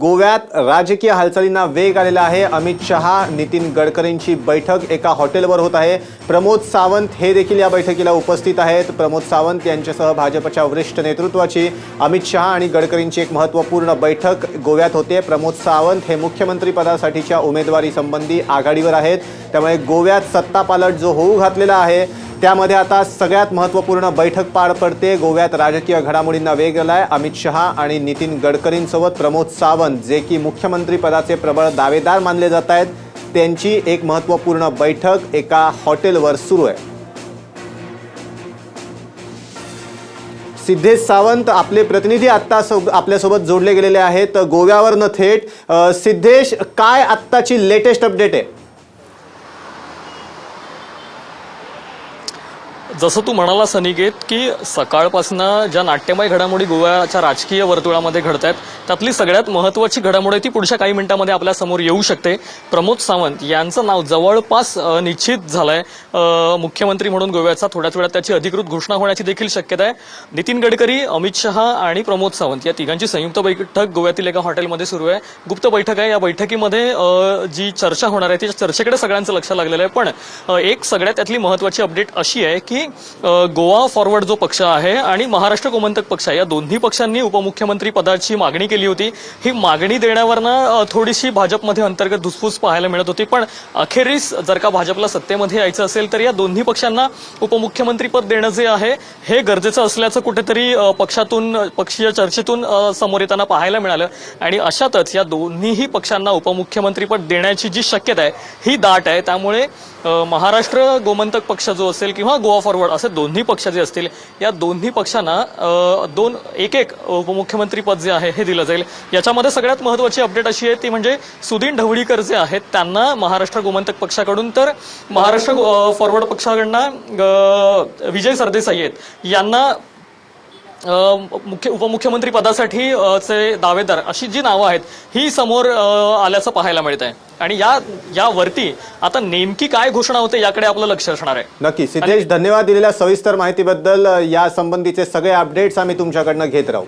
गोव्यात राजकीय हालचालींना वेग आलेला आहे. अमित शहा नितीन गडकरींची बैठक एका हॉटेलवर होत आहे. प्रमोद सावंत हे देखील या बैठकीला उपस्थित आहेत. प्रमोद सावंत यांच्यासह भाजपच्या वरिष्ठ नेतृत्वाची अमित शहा आणि गडकरींची एक महत्त्वपूर्ण बैठक गोव्यात होते. प्रमोद सावंत हे मुख्यमंत्रीपदासाठीच्या उमेदवारीसंबंधी आघाडीवर आहेत. त्यामुळे गोव्यात सत्तापालट जो होऊ घातलेला आहे त्यामध्ये आता सगळ्यात महत्त्वपूर्ण बैठक पार पडते. गोव्यात राजकीय घडामोडींना वेग आलाय. अमित शहा आणि नितीन गडकरींसोबत प्रमोद सावंत जे की मुख्यमंत्री पदाचे प्रबळ दावेदार मानले जात आहेत त्यांची एक महत्त्वपूर्ण बैठक एका हॉटेलवर सुरू आहे. सिद्धेश सावंत आपले प्रतिनिधी आत्ता सो- आपल्यासोबत जोडले गेलेले आहेत. गोव्यावरनं थेट सिद्धेश काय आत्ताची लेटेस्ट अपडेट आहे? जसं तू म्हणाला सनिकेत की सकाळपासनं ज्या नाट्यमय घडामोडी गोव्याच्या राजकीय वर्तुळामध्ये घडत आहेत त्यातली सगळ्यात महत्त्वाची घडामोडी ती पुढच्या काही मिनिटांमध्ये आपल्यासमोर येऊ शकते. प्रमोद सावंत यांचं नाव जवळपास निश्चित झालंय. मुख्यमंत्री म्हणून गोव्याचा थोड्याच वेळात त्याची अधिकृत घोषणा होण्याची देखील शक्यता आहे. नितीन गडकरी अमित शहा आणि प्रमोद सावंत या तिघांची संयुक्त बैठक गोव्यातील एका हॉटेलमध्ये सुरू आहे. गुप्त बैठक आहे. या बैठकीमध्ये जी चर्चा होणार आहे त्या चर्चेकडे सगळ्यांचं लक्ष लागलेलं आहे. पण एक सगळ्यात त्यातली महत्वाची अपडेट अशी आहे की की गोवा फॉरवर्ड जो पक्ष आहे आणि महाराष्ट्र गोमंतक पक्ष आहे या दोन्ही पक्षांनी उपमुख्यमंत्री पदाची मागणी केली होती. ही मागणी देण्यावरनं थोडीशी भाजपमध्ये अंतर्गत धुसफूस पाहायला मिळत होती. पण अखेरीस जर का भाजपला सत्तेमध्ये यायचं असेल तर या दोन्ही पक्षांना उपमुख्यमंत्रीपद देणं जे आहे हे गरजेचं असल्याचं कुठेतरी पक्षातून पक्षीय चर्चेतून समोर येताना पाहायला मिळालं. आणि अशातच या दोन्हीही पक्षांना उपमुख्यमंत्रीपद देण्याची जी शक्यता आहे ही दाट आहे. त्यामुळे महाराष्ट्र गोमंतक पक्ष जो असेल किंवा गोवा फॉरवर्ड असे दोन्ही पक्ष जे असतील या दोन्ही पक्षांना दोन एक एक उपमुख्यमंत्री पद जे आहे हे दिलं जाईल. याच्यामध्ये सगळ्यात महत्वाची अपडेट अशी आहे ती म्हणजे सुदीन ढवळीकर जे आहेत त्यांना महाराष्ट्र गोमंतक पक्षाकडून तर महाराष्ट्र फॉरवर्ड पक्षाकडनं विजय सरदेसाई आहेत. यांना मुख्य उपमुख्यमंत्री पदासाठी चे दावेदार अशी जी नावं आहेत ही समोर आल्याचं पाहायला मिळत आहे आणि या यावरती आता नेमकी काय घोषणा होते याकडे आपलं लक्ष असणार आहे. नक्की. सिद्धेश धन्यवाद दिलेल्या सविस्तर माहितीबद्दल. या संबंधीचे सगळे अपडेट्स आम्ही तुमच्याकडनं घेत राहू.